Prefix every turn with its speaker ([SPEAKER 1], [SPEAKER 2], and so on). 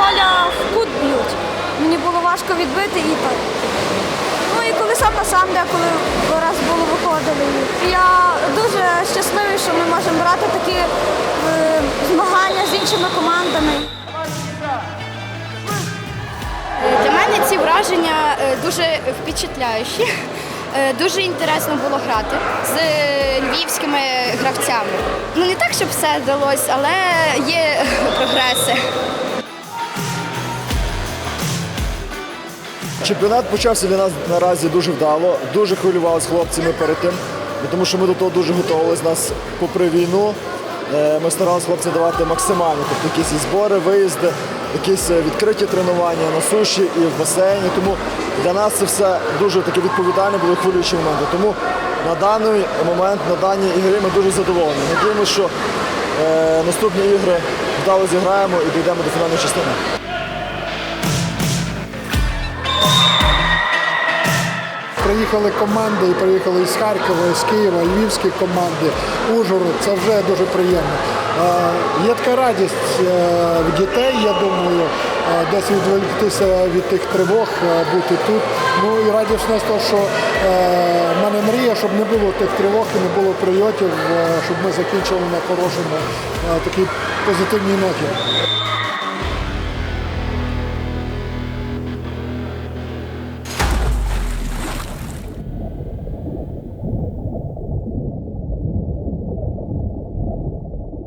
[SPEAKER 1] поля в кут б'ють. Мені було важко відбити і так. Ну і коли сам на сам, деколи раз було виходили. Я дуже щасливий, що ми можемо брати такі е, змагання з іншими командами.
[SPEAKER 2] Для мене ці враження е, дуже впечатляючі. Е, дуже інтересно було грати з львівськими гравцями. Ну не так, щоб все вдалося, але є
[SPEAKER 3] Чемпіонат почався для нас наразі дуже вдало. Дуже хвилювалися хлопцями перед тим, тому що ми до того дуже готувалися. Нас попри війну. е, Ми старалися хлопцям давати максимально, тобто якісь збори, виїзди, якісь е, відкриті тренування на суші і в басейні. Тому для нас це все дуже таке відповідальне, були хвилюючі моменти. Тому на даний момент, на даній ігрі ми дуже задоволені. Надіємося, що е, наступні ігри вдало зіграємо і дійдемо до фінальної частини.
[SPEAKER 4] Приїхали команди, і приїхали із Харкова, з Києва, львівські команди, Ужгород. Це вже дуже приємно. Є така радість е, в дітей, я думаю, десь відволіктися від тих тривог, бути тут. Ну і радісно з того, що е, в мене мрія, щоб не було тих тривог і не було прильотів, е, щоб ми закінчили на хорошому такій позитивній ноті.